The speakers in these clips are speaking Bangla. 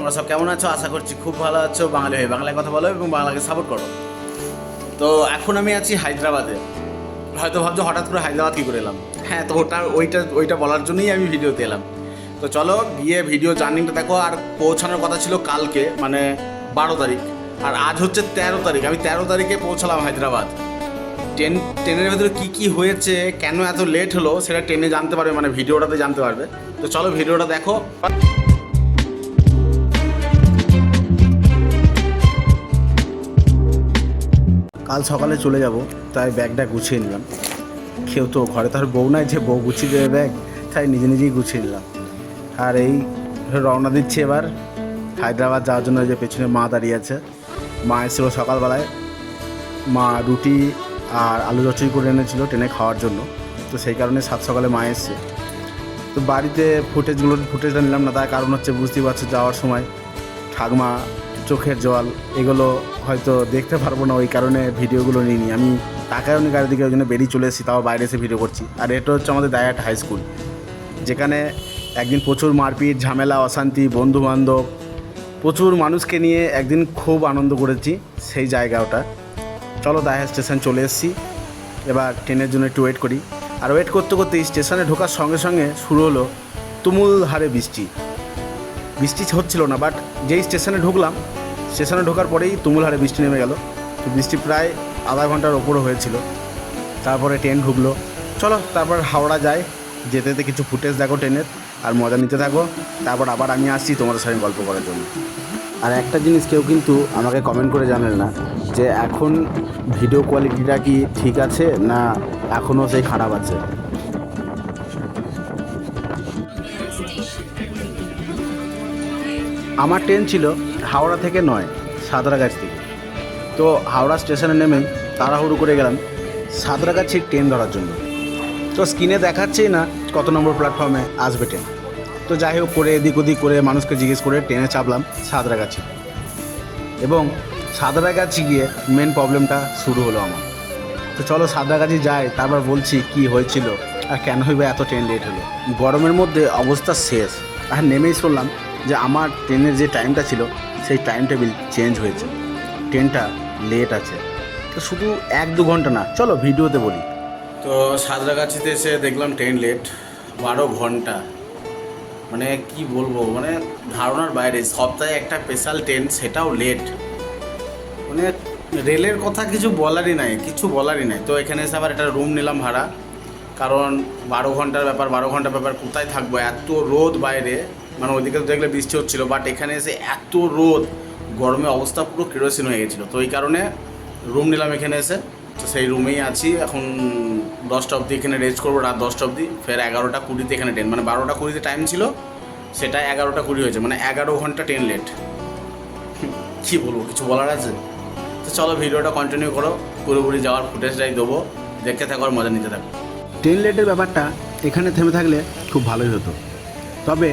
তোমরা সব কেমন আছো? আশা করছি খুব ভালো আছো। বাঙালি হয়ে বাংলায় কথা বলো এবং বাংলাকে সাপোর্ট করো। তো এখন আমি আছি হায়দ্রাবাদে। হয়তো ভাবছ হঠাৎ করে হায়দ্রাবাদ কী করে এলাম? হ্যাঁ তো ওটা ওইটা ওইটা বলার জন্যই আমি ভিডিওতে এলাম। তো চলো, গিয়ে ভিডিও জার্নিংটা দেখো। আর পৌঁছানোর কথা ছিল কালকে মানে বারো তারিখ। আর আজ হচ্ছে তেরো তারিখ। আমি তেরো তারিখে পৌঁছালাম হায়দ্রাবাদ। ট্রেন, ট্রেনের ভেতরে কী কী হয়েছে, কেন এত লেট হলো, সেটা ট্রেনে জানতে পারবে মানে ভিডিওটাতে জানতে পারবে। তো চলো, ভিডিওটা দেখো। কাল সকালে চলে যাব, তাই ব্যাগটা গুছিয়ে নিলাম। কেউ তো ঘরে তার বউ নাই যে বউ গুছিয়ে দেবে ব্যাগ, তাই নিজে নিজেই গুছিয়ে নিলাম। আর এই রওনা দিচ্ছি এবার, হায়দ্রাবাদ যাওয়ার জন্য যে পেছনে মা দাঁড়িয়ে আছে। মা এসেছিল সকালবেলায়। মা রুটি আর আলু চচ্চড়ি করে এনেছিল ট্রেনে খাওয়ার জন্য। তো সেই কারণে সাত সকালে মা এসছে। তো বাড়িতে ফুটেজগুলো, ফুটেজটা নিলাম না, তার কারণ হচ্ছে বুঝতেই পারছ যাওয়ার সময়। ঠাকমা চোখের জল, এগুলো হয়তো দেখতে পারব না, ওই কারণে ভিডিওগুলো নিইনি। আমি টাকায়ও নি গাড়ি দিকে ওই জন্য বেরিয়ে চলে এসেছি, তাও বাইরে এসে ভিডিও করছি। আর এটা হচ্ছে আমাদের দায়াট হাই স্কুল যেখানে একদিন প্রচুর মারপিট, ঝামেলা, অশান্তি বন্ধু বান্ধব প্রচুর মানুষকে নিয়ে একদিন খুব আনন্দ করেছি সেই জায়গা ওটা চলো দায়া স্টেশন চলে এসেছি। এবার ট্রেনের জন্য একটু ওয়েট করি। আর ওয়েট করতে করতে স্টেশনে ঢোকার সঙ্গে সঙ্গে শুরু হলো তুমুল হারে বৃষ্টি। বৃষ্টি হচ্ছিল না বাট যেই স্টেশনে ঢুকলাম স্টেশনে ঢোকার পরেই তুমুল হারে বৃষ্টি নেমে গেল। তো বৃষ্টি প্রায় আধা ঘণ্টার ওপরও হয়েছিল। তারপরে ট্রেন ঢুকলো। চলো, তারপর হাওড়া যায় যেতে যেতে কিছু ফুটেজ দেখো ট্রেনের, আর মজা নিতে থাকো। তারপর আবার আমি আসছি তোমাদের সঙ্গে গল্প করার জন্য। আর একটা জিনিস কেউ কিন্তু আমাকে কমেন্ট করে জানেন না, যে এখন ভিডিও কোয়ালিটিটা কি ঠিক আছে না এখনও সেই খারাপ আছে? আমার ট্রেন ছিল হাওড়া থেকে নয়, সাঁতরাগাছি থেকে। তো হাওড়া স্টেশনে নেমে তাড়াহুড়ো করে গেলাম সাঁতরাগাছির ট্রেন ধরার জন্য। তো স্ক্রিনে দেখাচ্ছেই না কত নম্বর প্ল্যাটফর্মে আসবে ট্রেন। তো যাই হোক, করে এদিক ওদিক করে মানুষকে জিজ্ঞেস করে ট্রেনে চাপলাম সাঁতরাগাছি। এবং সাঁতরাগাছি গিয়ে মেন প্রবলেমটা শুরু হলো আমার। তো চলো সাঁতরাগাছি যাই, তারপর বলছি কি হয়েছিল আর কেন হইবে এত ট্রেন লেট হলো। গরমের মধ্যে অবস্থা শেষ। আর নেমেই শুনলাম যে আমার ট্রেনের যে টাইমটা ছিল সেই টাইম টেবিল চেঞ্জ হয়েছে। ট্রেনটা লেট আছে। তো শুধু এক দু ঘণ্টা না, চলো ভিডিওতে বলি। তো সাঁতরাগাছিতে এসে দেখলাম ট্রেন লেট বারো ঘণ্টা। মানে কি বলব মানে ধারণার বাইরে, সপ্তাহে একটা স্পেশাল ট্রেন সেটাও লেট মানে রেলের কথা কিছু বলারই নাই, কিছু বলারই নাই। তো এখানে এসে আবার একটা রুম নিলাম ভাড়া। কারণ বারো ঘণ্টার ব্যাপার, বারো ঘণ্টার ব্যাপার কোথায় থাকব? এত রোদ বাইরে। মানে ওইদিকে তো দেখলে বৃষ্টি হচ্ছিল বাট এখানে এসে এত রোদ, গরমে অবস্থা পুরো কেরোসিন হয়ে গেছিল। তো এই কারণে রুম নিলাম এখানে এসে। তো সেই রুমেই আছি, এখন দশটা অবধি এখানে রেস্ট করব, রাত দশটা অবধি। ফের এগারোটা কুড়িতে এখানে ট্রেন মানে বারোটা কুড়িতে টাইম ছিল, সেটা এগারোটা কুড়ি হয়েছে মানে এগারো ঘণ্টা ট্রেন লেট কী বলব, কিছু বলার আছে? তো চলো ভিডিওটা কন্টিনিউ করো, পুরোপুরি যাওয়ার ফুটেজটাই দেবো, দেখতে থাকো আর মজা নিতে থাকো। ট্রেন লেটের ব্যাপারটা এখানে থেমে থাকলে খুব ভালোই হতো। তবে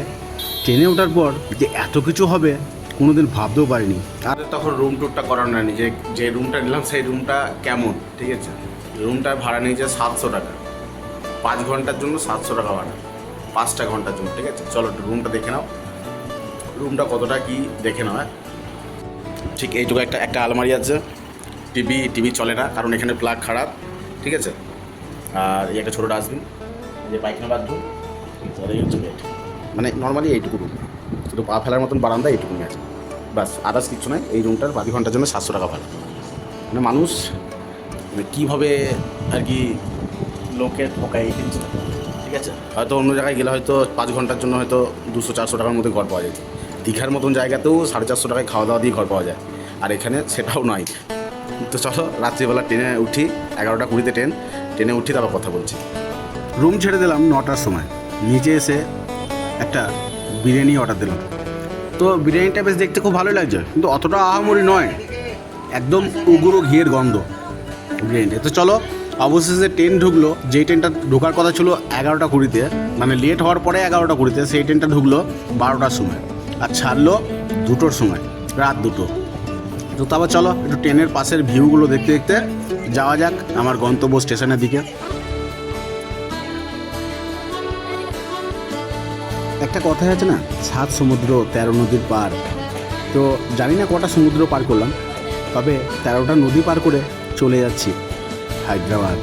ট্রেনে ওঠার পর যে এত কিছু হবে, কোনোদিন ভাবতেও পারিনি। আর তখন রুম টুরটা করানো হয়নি যে যে রুমটা নিলাম সেই রুমটা কেমন, ঠিক আছে? রুমটার ভাড়া নিয়েছে সাতশো টাকা। পাঁচ ঘণ্টার জন্য সাতশো টাকা ভাড়া, পাঁচটা ঘণ্টার জন্য, ঠিক আছে? চলো একটু রুমটা দেখে নাও। রুমটা কতটা কি দেখে নাও হ্যাঁ? ঠিক এইটুকু একটা একটা আলমারি আছে। টিভি টিভি চলে না, কারণ এখানে প্লাগ খারাপ, ঠিক আছে? আর এই একটা ছোটো ডাস্টবিন যে পায়খানা বাথরুম আর এই হচ্ছে বেড মানে নর্মালি এইটুকু রুম শুধু পা ফেলার মতন বারান্দা এইটুকুনি আছে বাস আদার্স কিছু নয় এই রুমটার বাকি ঘণ্টার জন্য সাতশো টাকা ভাড়া। মানে মানুষ মানে কীভাবে আর কি লোকের ঠকায় এই ঠিক আছে? হয়তো অন্য জায়গায় গেলে হয়তো পাঁচ ঘণ্টার জন্য হয়তো দুশো, চারশো টাকার মধ্যে ঘর পাওয়া যেত দীঘার মতন জায়গাতেও সাড়ে চারশো টাকায় খাওয়া দাওয়া দিয়ে ঘর পাওয়া যায়। আর এখানে সেটাও নয়। তো চলো, রাত্রিবেলা ট্রেনে উঠি, এগারোটা কুড়িতে ট্রেন ট্রেনে উঠি তারপর কথা বলছি। রুম ছেড়ে দিলাম নটার সময়। নিচে এসে একটা বিরিয়ানি অর্ডার দিলাম। তো বিরিয়ানিটা বেশ দেখতে খুব ভালোই লাগছে, কিন্তু অতটা আহামরি নয়। একদম উগুরো ঘিয়ের গন্ধ বিরিয়ানিটা। তো চলো, অবশেষে ট্রেন ঢুকলো। যেই ট্রেনটা ঢোকার কথা ছিল এগারোটা কুড়িতে মানে লেট হওয়ার পরে এগারোটা কুড়িতে, সেই ট্রেনটা ঢুকলো বারোটার সময় আর ছাড়লো দুটোর সময়, রাত দুটো। তো তারপর চলো, একটু ট্রেনের পাশের ভিউগুলো দেখতে দেখতে যাওয়া যাক আমার গন্তব্য স্টেশনের দিকে। একটা কথাই আছে না সাত সমুদ্র তেরো নদীর পার। তো জানি না কটা সমুদ্র পার করলাম, তবে তেরোটা নদী পার করে চলে যাচ্ছি, হায়দ্রাবাদ।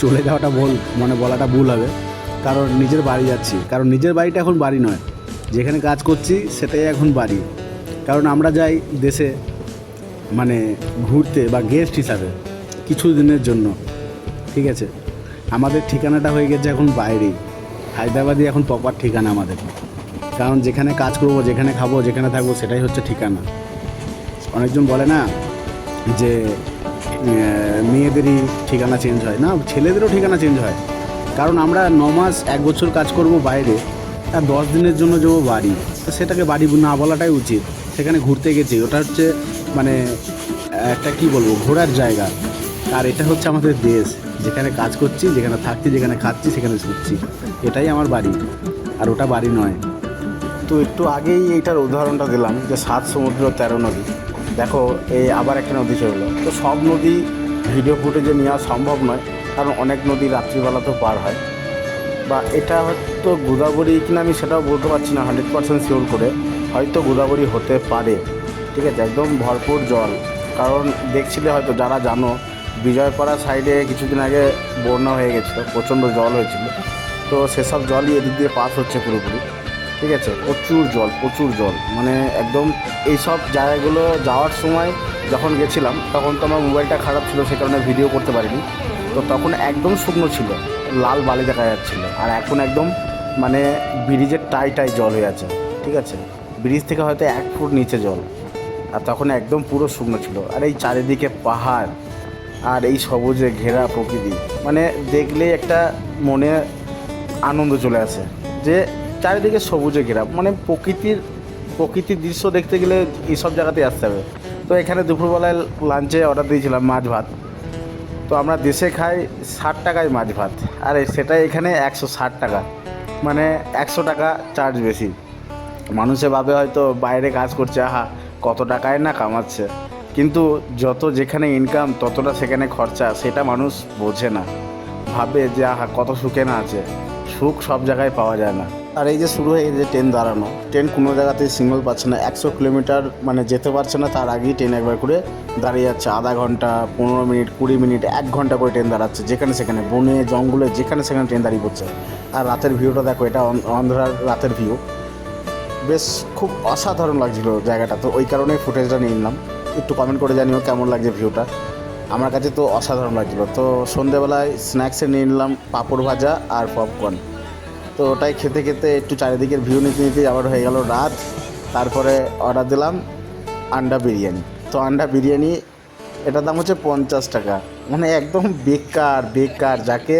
চলে যাওয়াটা ভুল মানে বলাটা ভুল হবে, কারণ নিজের বাড়ি যাচ্ছি। কারণ নিজের বাড়িটা এখন বাড়ি নয়, যেখানে কাজ করছি সেটাই এখন বাড়ি। কারণ আমরা যাই দেশে মানে ঘুরতে বা গেস্ট হিসাবে কিছু দিনের জন্য, ঠিক আছে? আমাদের ঠিকানাটা হয়ে গেছে এখন বাইরেই। হায়দ্রাবাদই এখন প্রপার ঠিকানা আমাদের। কারণ যেখানে কাজ করব, যেখানে খাব, যেখানে থাকব, সেটাই হচ্ছে ঠিকানা। অনেকজন বলে না যে মেয়েদেরই ঠিকানা চেঞ্জ হয়। না, ছেলেদেরও ঠিকানা চেঞ্জ হয়। কারণ আমরা ন মাস, এক বছর কাজ করব বাইরে, আর দশ দিনের জন্য যাব বাড়ি। সেটাকে বাড়ি না বলাটাই উচিত। সেখানে ঘুরতে গেছি, ওটা হচ্ছে মানে একটা কি বলব, ঘোরার জায়গা। আর এটা হচ্ছে আমাদের দেশ। যেখানে কাজ করছি, যেখানে থাকছি, যেখানে খাচ্ছি, সেখানে শুচ্ছি এটাই আমার বাড়ি, আর ওটা বাড়ি নয়। তো একটু আগেই এইটার উদাহরণটা দিলাম, যে সাত সমুদ্র, তেরো নদী। দেখো এই আবার একটা নদী চলল তো সব নদী ভিডিও ফুটেজে নেওয়া সম্ভব নয়, কারণ অনেক নদী রাত্রিবেলাতেও পার হয়। বা এটা হয়তো গোদাবরী কিনা আমি সেটাও বলতে পারছি না, হান্ড্রেড পার্সেন্ট শিওর করে। হয়তো গোদাবরী হতে পারে, ঠিক আছে? একদম ভরপুর জল। কারণ দেখছিলে হয়তো, যারা জানো, বিজয়পাড়া সাইডে কিছুদিন আগে বন্যা হয়ে গেছিল, প্রচণ্ড জল হয়েছিল। তো সেসব জলই এদিক দিয়ে পাস হচ্ছে পুরোপুরি। ঠিক আছে? প্রচুর জল প্রচুর জল। মানে একদম এইসব জায়গাগুলো যাওয়ার সময় যখন গেছিলাম, তখন তো আমার মোবাইলটা খারাপ ছিল, সে কারণে ভিডিও করতে পারিনি। তো তখন একদম শুকনো ছিল, লাল বালি দেখা যাচ্ছিল। আর এখন একদম মানে ব্রিজের টাই টাই জল হয়ে আছে। ঠিক আছে? ব্রিজ থেকে হয়তো এক ফুট নিচে জল। আর তখন একদম পুরো শুকনো ছিল। আর এই চারিদিকে পাহাড় আর এই সবুজে ঘেরা প্রকৃতি। মানে দেখলেই একটা মনে আনন্দ চলে আসে। যে চারিদিকে সবুজে ঘেরা মানে প্রকৃতির প্রকৃতির দৃশ্য দেখতে গেলে এইসব জায়গাতে আসতে হবে। তো এখানে দুপুরবেলায় লাঞ্চে অর্ডার দিয়েছিলাম মাছ ভাত। তো আমরা দেশে খাই ষাট টাকায় মাছ ভাত। আর সেটা এখানে একশো ষাট টাকা। মানে একশো টাকা চার্জ বেশি। মানুষে ভাবে হয়তো বাইরে কাজ করছে, আহা, কত টাকায় না কামাচ্ছে। কিন্তু যত যেখানে ইনকাম ততটা সেখানে খরচা, সেটা মানুষ বোঝে না। ভাবে যে, আহা, কত সুখে না আছে। সুখ সব জায়গায় পাওয়া যায় না। আর এই যে শুরু হয়ে গেছে ট্রেন দাঁড়ানো, ট্রেন কোনো জায়গাতেই সিগন্যাল পাচ্ছে না। একশো কিলোমিটার মানে যেতে পারছে না, তার আগেই ট্রেন একবার করে দাঁড়িয়ে যাচ্ছে। আধা ঘণ্টা, পনেরো মিনিট, কুড়ি মিনিট, এক ঘণ্টা করে ট্রেন দাঁড়াচ্ছে যেখানে সেখানে, বনে, জঙ্গলে যেখানে সেখানে ট্রেন দাঁড়িয়ে পড়ছে। আর রাতের ভিউটা দেখো, এটা অন- অন্ধ্রার রাতের ভিউ। বেশ খুব অসাধারণ লাগছিল জায়গাটা, তো ওই কারণেই ফুটেজটা নিয়ে নিলাম। একটু কমেন্ট করে জানিও কেমন লাগছে ভিউটা আমার কাছে তো অসাধারণ লাগছিল। তো সন্ধেবেলায় স্ন্যাক্সে নিয়ে নিলাম পাঁপড় ভাজা আর পপকর্ন তো ওটাই খেতে খেতে একটু চারিদিকের ভিউ নিতে নিতে আবার হয়ে গেল রাত। তারপরে অর্ডার দিলাম আন্ডা বিরিয়ানি। তো আন্ডা বিরিয়ানি, এটার দাম হচ্ছে পঞ্চাশ টাকা। মানে একদম বেকার বেকার, যাকে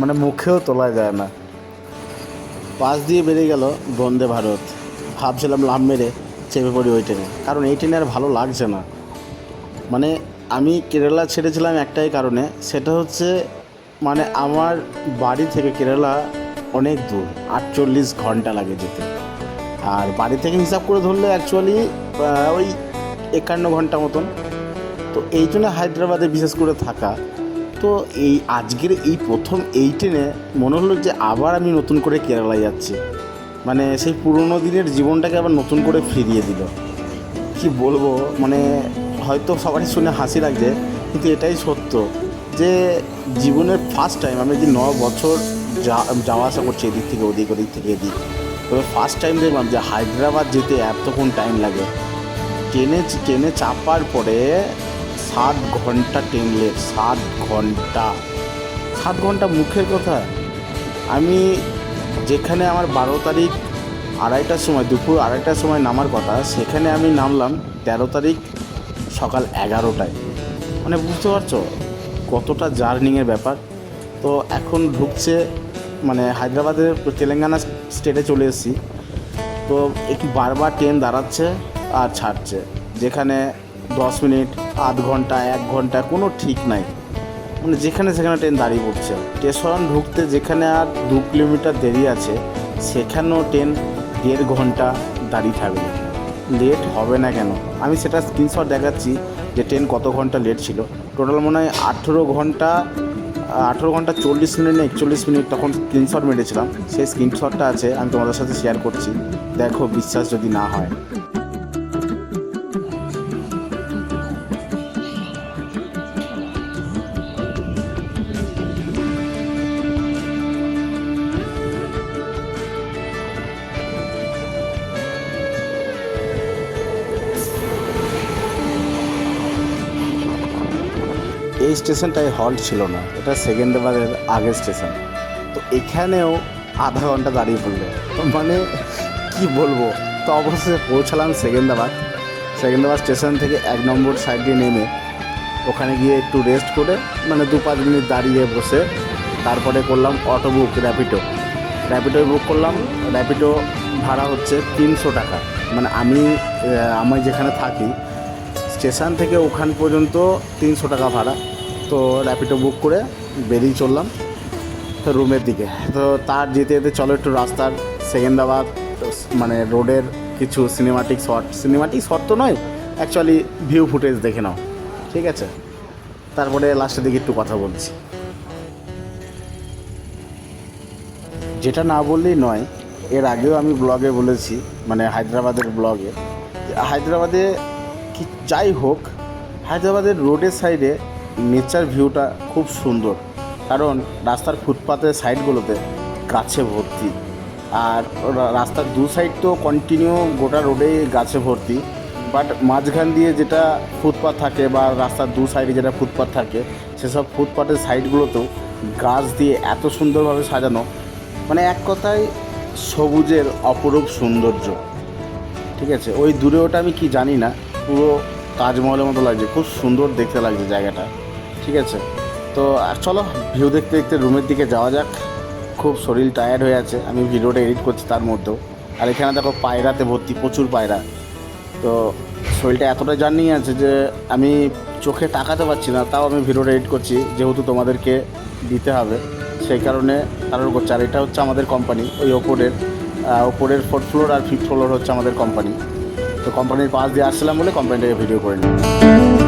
মানে মুখেও তোলা যায় না। পাশ দিয়ে বেরিয়ে গেল বন্দে ভারত। ভাবছিলাম লাভ মেরে চেপে পড়ি ওই ট্রেনে কারণ এই ট্রেনে আর ভালো লাগছে না। মানে আমি কেরালা ছেড়েছিলাম একটাই কারণে, সেটা হচ্ছে মানে আমার বাড়ি থেকে কেরালা অনেক দূর, আটচল্লিশ ঘণ্টা লাগে যেতে। আর বাড়ি থেকে হিসাব করে ধরলে অ্যাকচুয়ালি ওই একান্ন ঘণ্টা মতন। তো এই জন্য হায়দ্রাবাদে বিশেষ করে থাকা। তো এই আজকের এই প্রথম এই ট্রেনে মনে হলো যে আবার আমি নতুন করে কেরালায় যাচ্ছি। মানে সেই পুরোনো দিনের জীবনটাকে আবার নতুন করে ফিরিয়ে দিল। কি বলব? মানে হয়তো সবারই শুনে হাসি লাগছে, কিন্তু এটাই সত্য যে জীবনের ফার্স্ট টাইম আমি যে ন বছর যা- যাওয়া আসা করছি এদিক থেকে ওদিক ওদিক থেকে এদিক তবে ফার্স্ট টাইম দেখলাম যে হায়দ্রাবাদ যেতে এতক্ষণ টাইম লাগে। ট্রেনে ট্রেনে চাপার পরে সাত ঘণ্টা ট্রেন লেট সাত ঘণ্টা সাত ঘণ্টা মুখের কথা। আমি যেখানে আমার বারো তারিখ আড়াইটার সময়, দুপুর আড়াইটার সময় নামার কথা, সেখানে আমি নামলাম তেরো তারিখ সকাল এগারোটায়। মানে বুঝতে পারছ? কতটা জার্নিংয়ের ব্যাপার। তো এখন ঢুকছে মানে হায়দ্রাবাদের তেলেঙ্গানা স্টেটে চলে এসেছি। তো একটু বারবার ট্রেন দাঁড়াচ্ছে আর ছাড়ছে। যেখানে দশ মিনিট, আধ ঘণ্টা, এক ঘণ্টা, কোনো ঠিক নাই। মানে যেখানে সেখানে ট্রেন দাঁড়িয়ে পড়ছে। স্টেশন ঢুকতে যেখানে আর দু কিলোমিটার দেরি আছে, সেখানেও ট্রেন দেড় ঘণ্টা দাঁড়িয়ে থাকবে। লেট হবে না কেন? আমি সেটা স্ক্রিনশট দেখাচ্ছি যে ট্রেন কত ঘণ্টা লেট ছিল। টোটাল মনে হয় আঠেরো ঘণ্টা আঠেরো ঘণ্টা চল্লিশ মিনিট না একচল্লিশ মিনিট তখন স্ক্রিনশট মেরেছিলাম। সেই স্ক্রিনশটটা আছে, আমি তোমাদের সাথে শেয়ার করছি। দেখো, বিশ্বাস যদি না হয়। এই স্টেশনটায় হল্ট ছিল না। এটা সেকেন্দ্রাবাদের আগের স্টেশন। তো এখানেও আধা ঘণ্টা দাঁড়িয়ে পড়ল। মানে কি বলব? তো অবশেষে পৌঁছালাম সেকেন্দ্রাবাদ সেকেন্দ্রাবাদ স্টেশন থেকে এক নম্বর সাইড নেমে ওখানে গিয়ে একটু রেস্ট করে মানে দু পাঁচ মিনিট দাঁড়িয়ে বসে তারপরে করলাম auto book Rapido Rapido book করলাম। র্যাপিডো ভাড়া হচ্ছে তিনশো টাকা। মানে আমি আমি যেখানে থাকি, স্টেশন থেকে ওখান পর্যন্ত তিনশো টাকা ভাড়া। তো র্যাপিডো বুক করে বেরিয়ে চললাম তো রুমের দিকে। তো তার যেতে যেতে চলো একটু রাস্তার সেকেন্দাবাদ মানে রোডের কিছু সিনেমাটিক শট সিনেমাটিক শট তো নয় অ্যাকচুয়ালি ভিউ ফুটেজ দেখে নাও, ঠিক আছে? তারপরে লাস্টের দিকে একটু কথা বলছি। যেটা না বললেই নয়, এর আগেও আমি ব্লগে বলেছি মানে হায়দ্রাবাদের ব্লগে হায়দ্রাবাদে কি যাই হোক, হায়দ্রাবাদের রোডের সাইডে নেচার ভিউটা খুব সুন্দর। কারণ রাস্তার ফুটপাতের সাইডগুলোতে গাছে ভর্তি। আর রাস্তার দু সাইড তো কন্টিনিউ গোটা রোডেই গাছে ভর্তি। বাট মাঝখান দিয়ে যেটা ফুটপাথ থাকে বা রাস্তার দু সাইডে যেটা ফুটপাথ থাকে, সেসব ফুটপাথের সাইডগুলোতেও গাছ দিয়ে এত সুন্দরভাবে সাজানো। মানে এক কথায় সবুজের অপরূপ সৌন্দর্য। ঠিক আছে? ওই দূরে ওটা আমি কি জানি না। পুরো তাজমহলের মতো লাগছে। খুব সুন্দর দেখতে লাগছে জায়গাটা। ঠিক আছে। তো আর চলো ভিউ দেখতে দেখতে রুমের দিকে যাওয়া যাক। খুব শরীর টায়ার্ড হয়ে আছে। আমি ভিডিওটা এডিট করছি তার মধ্যেও। আর এখানে দেখো পায়রাতে ভর্তি, প্রচুর পায়রা। তো শরীরটা এতটা জার্নি আছে যে আমি চোখে তাকাতে পারছি না, তাও আমি ভিডিওটা এডিট করছি, যেহেতু তোমাদেরকে দিতে হবে। সেই কারণে তার করছে আর এটা হচ্ছে আমাদের কোম্পানি ওই ওপরের ওপরের ফোর্থ ফ্লোর আর ফিফথ ফ্লোর হচ্ছে আমাদের কোম্পানি তো কোম্পানির পাশ দিয়ে আসছিলাম বলে কোম্পানিটাকে ভিডিও করে নিই